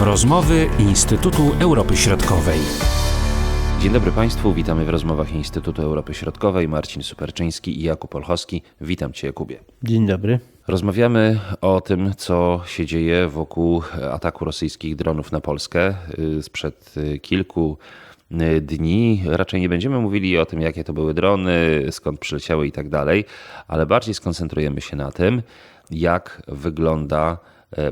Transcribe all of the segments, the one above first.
Rozmowy Instytutu Europy Środkowej. Dzień dobry Państwu, witamy w rozmowach Instytutu Europy Środkowej. Marcin Superczyński i Jakub Olchowski. Witam Cię, Jakubie. Dzień dobry. Rozmawiamy o tym, co się dzieje wokół ataku rosyjskich dronów na Polskę. Sprzed kilku dni raczej nie będziemy mówili o tym, jakie to były drony, skąd przyleciały i tak dalej, ale bardziej skoncentrujemy się na tym, jak wygląda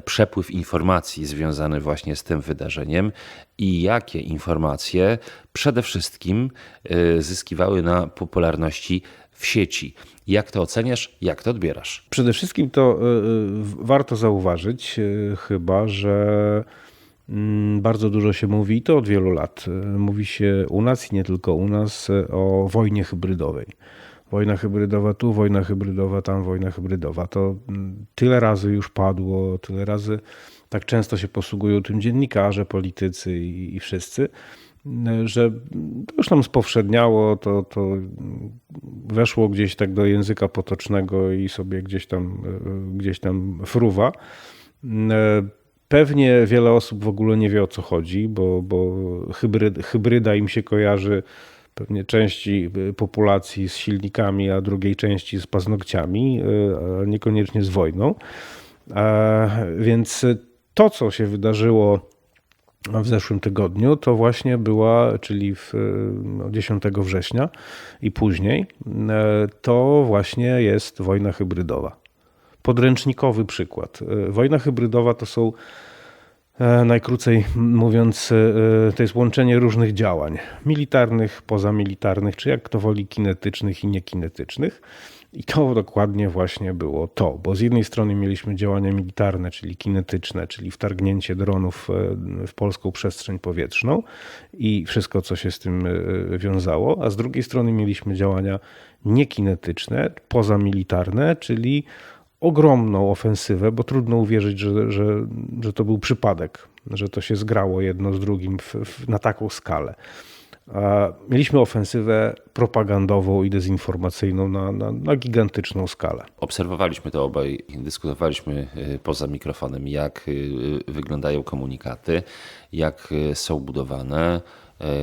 przepływ informacji związany właśnie z tym wydarzeniem i jakie informacje przede wszystkim e, zyskiwały na popularności w sieci. Jak to oceniasz, jak to odbierasz? Przede wszystkim to e, warto zauważyć chyba, że mm, bardzo dużo się mówi, i to od wielu lat. Mówi się u nas i nie tylko u nas o wojnie hybrydowej wojna hybrydowa tu, wojna hybrydowa tam, wojna hybrydowa. To mm, tyle razy już padło, tyle razy tak często się posługują tym dziennikarze, politycy i, i wszyscy, mm, że to już nam spowszedniało, to, to weszło gdzieś tak do języka potocznego i sobie gdzieś tam, e, gdzieś tam fruwa. Mm, e, pewnie wiele osób w ogóle nie wie o co chodzi, bo, bo hybryd, hybryda im się kojarzy pewnie części y, populacji z silnikami, a drugiej części z paznokciami, y, niekoniecznie z wojną. Więc to, co się wydarzyło w zeszłym tygodniu, to właśnie była, czyli w 10 y, września i później, to właśnie jest wojna hybrydowa. Podręcznikowy przykład. Wojna hybrydowa to są najkrócej mówiąc, e, to jest łączenie różnych działań militarnych, pozamilitarnych, czy jak kto woli, kinetycznych i niekinetycznych. I to dokładnie właśnie było to, bo z jednej strony mieliśmy działania militarne, czyli kinetyczne, czyli wtargnięcie dronów e, w polską przestrzeń powietrzną i wszystko, co się z tym wiązało, a z drugiej strony mieliśmy działania niekinetyczne, pozamilitarne, czyli ogromną ofensywę, bo trudno uwierzyć, że, że, że to był przypadek, że to się zgrało jedno z drugim w, w, na taką skalę. Mieliśmy ofensywę propagandową i dezinformacyjną na, na, na, gigantyczną skalę. Obserwowaliśmy to obaj, dyskutowaliśmy y, poza mikrofonem, jak y, wyglądają komunikaty, jak y, są budowane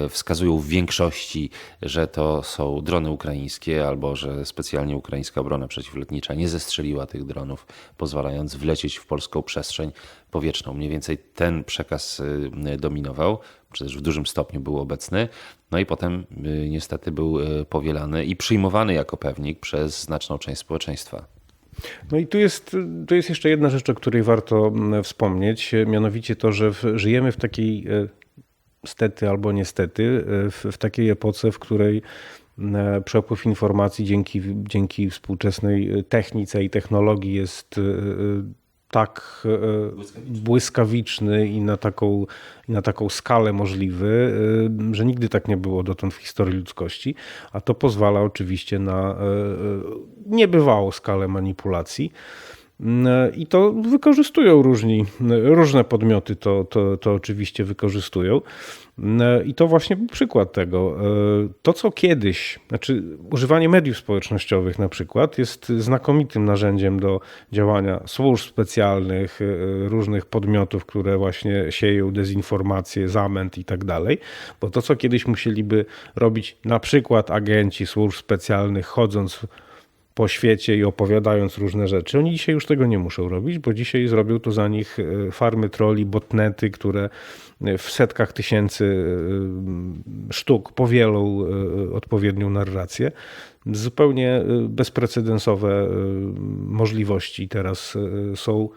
wskazują w większości, że to są drony ukraińskie albo że specjalnie ukraińska obrona przeciwlotnicza nie zestrzeliła tych dronów, pozwalając wlecieć w polską przestrzeń powietrzną. Mniej więcej ten przekaz e, dominował, czy też w dużym stopniu był obecny. No i potem e, niestety był powielany i przyjmowany jako pewnik przez znaczną część społeczeństwa. No i tu jest, tu jest jeszcze jedna rzecz, o której warto wspomnieć, mianowicie to, że żyjemy w takiej stety albo niestety e, w, w takiej epoce, w której e, przepływ informacji dzięki, dzięki współczesnej e, technice i technologii jest tak błyskawiczny i na taką, i na taką skalę możliwy, że nigdy tak nie było dotąd w historii ludzkości, a to pozwala oczywiście na niebywałą skalę manipulacji. I to wykorzystują różni, różne podmioty to, to, to oczywiście wykorzystują. I to właśnie był przykład tego. To, co kiedyś, znaczy używanie mediów społecznościowych na przykład, jest znakomitym narzędziem do działania służb specjalnych, różnych podmiotów, które właśnie sieją dezinformację, zamęt i tak dalej. Bo to, co kiedyś musieliby robić na przykład agenci służb specjalnych, chodząc po świecie i opowiadając różne rzeczy. Oni dzisiaj już tego nie muszą robić, bo dzisiaj zrobią to za nich e, farmy troli, botnety, które w setkach tysięcy e, sztuk powielą e, odpowiednią narrację. Zupełnie bezprecedensowe możliwości teraz są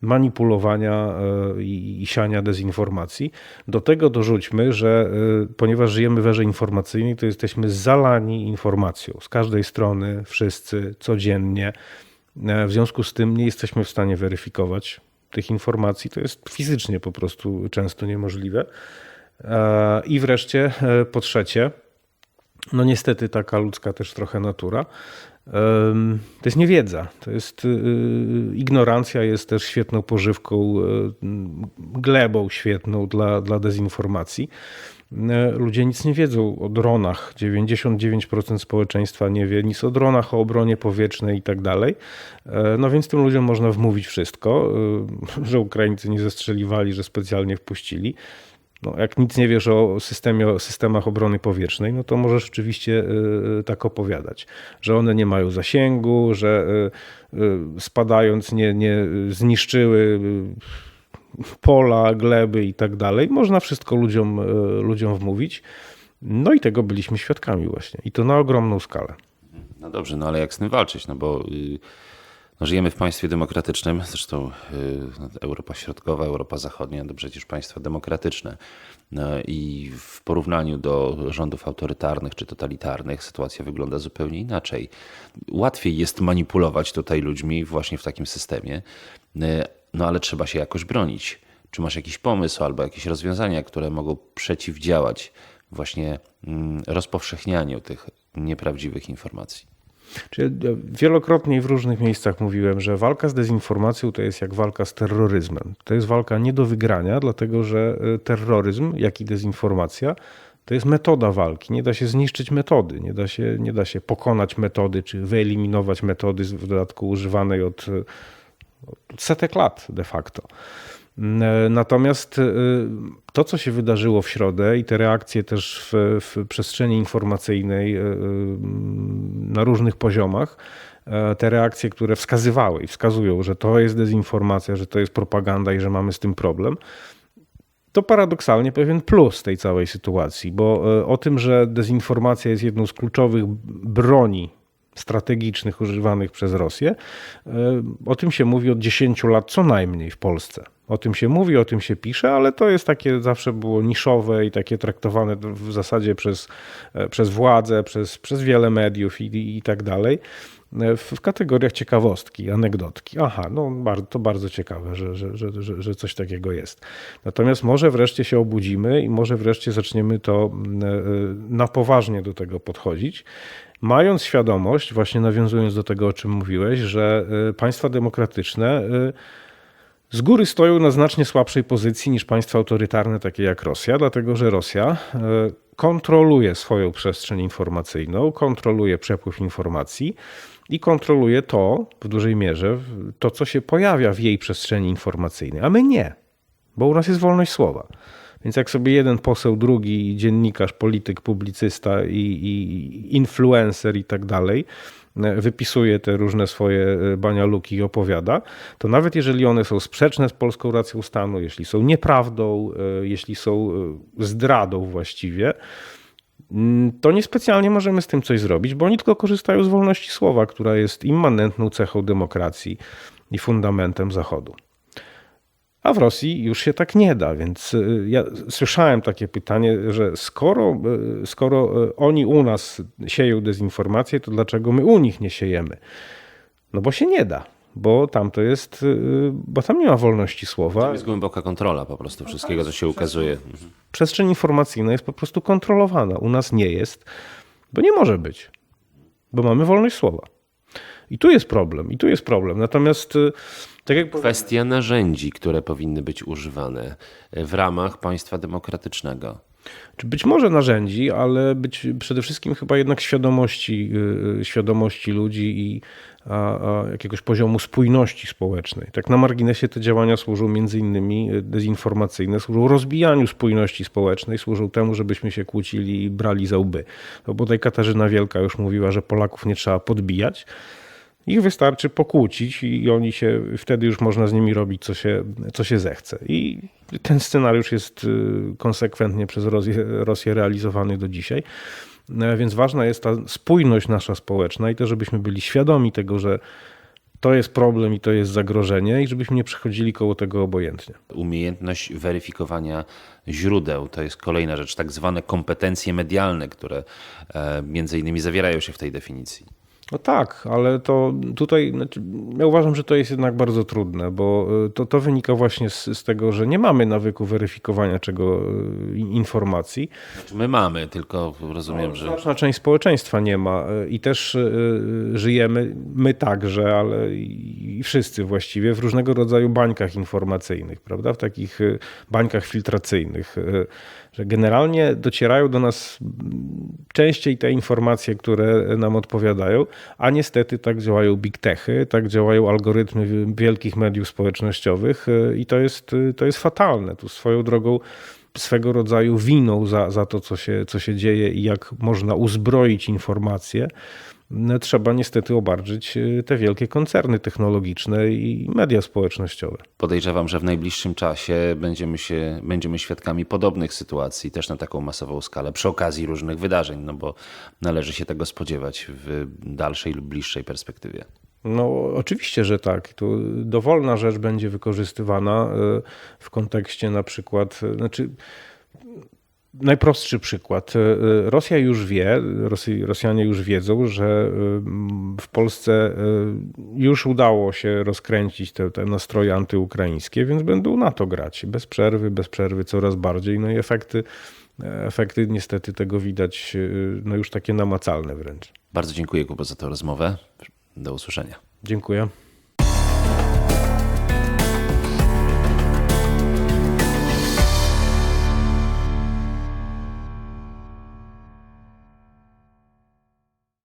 manipulowania e, i siania dezinformacji. Do tego dorzućmy, że e, ponieważ żyjemy w erze informacyjnej, to jesteśmy zalani informacją z każdej strony, wszyscy, codziennie. E, w związku z tym nie jesteśmy w stanie weryfikować tych informacji. To jest fizycznie po prostu często niemożliwe. I wreszcie, po trzecie, no niestety taka ludzka też trochę natura, to jest niewiedza, to jest y, y, ignorancja jest też świetną pożywką, y, glebą świetną dla, dla dezinformacji. e, ludzie nic nie wiedzą o dronach. 99% społeczeństwa nie wie nic o dronach, o obronie powietrznej i tak dalej. E, No więc tym ludziom można wmówić wszystko, że Ukraińcy nie zestrzeliwali, że specjalnie wpuścili. No, jak nic nie wiesz o, systemie, o systemach obrony powietrznej, no to możesz rzeczywiście y, tak opowiadać, że one nie mają zasięgu, że y, y, spadając nie, nie zniszczyły y, pola, gleby i tak dalej. Można wszystko ludziom, y, ludziom wmówić. No i tego byliśmy świadkami właśnie. I to na ogromną skalę. No dobrze, no ale jak z tym walczyć? No bo y, no żyjemy w państwie demokratycznym, zresztą y, Europa Środkowa, Europa Zachodnia to przecież państwa demokratyczne. No I w porównaniu do rządów autorytarnych czy totalitarnych sytuacja wygląda zupełnie inaczej. Łatwiej jest manipulować tutaj ludźmi właśnie w takim systemie, y, no ale trzeba się jakoś bronić. Czy masz jakiś pomysł albo jakieś rozwiązania, które mogą przeciwdziałać właśnie mm, rozpowszechnianiu tych nieprawdziwych informacji? Czyli wielokrotnie w różnych miejscach mówiłem, że walka z dezinformacją to jest jak walka z terroryzmem. To jest walka nie do wygrania, dlatego że e, terroryzm, jak i dezinformacja, to jest metoda walki. Nie da się zniszczyć metody, nie da się, nie da się pokonać metody, czy wyeliminować metody w dodatku używanej od, od setek lat de facto. Natomiast y, to, co się wydarzyło w środę i te reakcje też w, w przestrzeni informacyjnej y, na różnych poziomach, te reakcje, które wskazywały i wskazują, że to jest dezinformacja, że to jest propaganda i że mamy z tym problem, to paradoksalnie pewien plus tej całej sytuacji, bo o tym, że dezinformacja jest jedną z kluczowych broni strategicznych używanych przez Rosję, o tym się mówi od 10 lat co najmniej w Polsce. O tym się mówi, o tym się pisze, ale to jest takie zawsze było niszowe i takie traktowane w zasadzie przez, przez władzę, przez, przez wiele mediów i, i tak dalej. W, kategoriach ciekawostki, anegdotki. Aha, no to bardzo ciekawe, że, że, że, że, coś takiego jest. Natomiast może wreszcie się obudzimy i może wreszcie zaczniemy to na poważnie do tego podchodzić mając świadomość, właśnie nawiązując do tego, o czym mówiłeś, że państwa demokratyczne z góry stoją na znacznie słabszej pozycji niż państwa autorytarne, takie jak Rosja, dlatego że Rosja kontroluje swoją przestrzeń informacyjną, kontroluje przepływ informacji i kontroluje to w dużej mierze, to co się pojawia w jej przestrzeni informacyjnej, a my nie, bo u nas jest wolność słowa. Więc jak sobie jeden poseł, drugi dziennikarz, polityk, publicysta i, i influencer i tak dalej wypisuje te różne swoje banialuki i opowiada, to nawet jeżeli one są sprzeczne z polską racją stanu, jeśli są nieprawdą, jeśli są zdradą właściwie, to niespecjalnie możemy z tym coś zrobić, bo oni tylko korzystają z wolności słowa, która jest immanentną cechą demokracji i fundamentem Zachodu. A w Rosji już się tak nie da, więc ja słyszałem takie pytanie, że skoro, skoro oni u nas sieją dezinformację, to dlaczego my u nich nie siejemy? No bo się nie da, bo tam to jest, bo tam nie ma wolności słowa. Tam jest głęboka kontrola po prostu wszystkiego, co się ukazuje. Przestrzeń informacyjna jest po prostu kontrolowana. U nas nie jest, bo nie może być, bo mamy wolność słowa. I tu jest problem, i tu jest problem. Natomiast tak jak Kwestia narzędzi, które powinny być używane w ramach państwa demokratycznego. Być może narzędzi, ale być przede wszystkim chyba jednak świadomości, świadomości ludzi i jakiegoś poziomu spójności społecznej. Tak na marginesie te działania służą między innymi dezinformacyjne, służą rozbijaniu spójności społecznej, służą temu, żebyśmy się kłócili i brali za łby. No bo tutaj Katarzyna Wielka już mówiła, że Polaków nie trzeba podbijać. Ich wystarczy pokłócić i oni się, wtedy już można z nimi robić, co się, co się zechce. I ten scenariusz jest konsekwentnie przez Rosję realizowany do dzisiaj. Więc ważna jest ta spójność nasza społeczna i to, żebyśmy byli świadomi tego, że to jest problem i to jest zagrożenie i żebyśmy nie przechodzili koło tego obojętnie. Umiejętność weryfikowania źródeł to jest kolejna rzecz, tak zwane kompetencje medialne, które między innymi zawierają się w tej definicji. No tak, ale to tutaj znaczy, ja uważam, że to jest jednak bardzo trudne, bo to, to wynika właśnie z, z tego, że nie mamy nawyku weryfikowania czego informacji. Znaczy my mamy, tylko rozumiem, że. Znaczna część społeczeństwa nie ma i też żyjemy, my także, ale i wszyscy właściwie, w różnego rodzaju bańkach informacyjnych, prawda? W takich bańkach filtracyjnych że generalnie docierają do nas częściej te informacje, które nam odpowiadają, a niestety tak działają big techy, tak działają algorytmy wielkich mediów społecznościowych y, i to jest, y, to jest fatalne. Tu swoją drogą swego rodzaju winą za, za to, co się, co się dzieje i jak można uzbroić informacje, no, trzeba niestety obarczyć y, te wielkie koncerny technologiczne i media społecznościowe. Podejrzewam, że w najbliższym czasie będziemy, się, będziemy świadkami podobnych sytuacji, też na taką masową skalę, przy okazji różnych wydarzeń, no bo należy się tego spodziewać w dalszej lub bliższej perspektywie. No, oczywiście, że tak. Tu dowolna rzecz będzie wykorzystywana y, w kontekście na przykład, y, znaczy najprostszy przykład. Y, Rosja już wie, Rosjanie już wiedzą, że w Polsce już udało się rozkręcić te, te nastroje antyukraińskie, więc będą na to grać bez przerwy, bez przerwy coraz bardziej. No i efekty, efekty niestety tego widać no już takie namacalne wręcz. Bardzo dziękuję Kubo za tę rozmowę. Do usłyszenia. Dziękuję.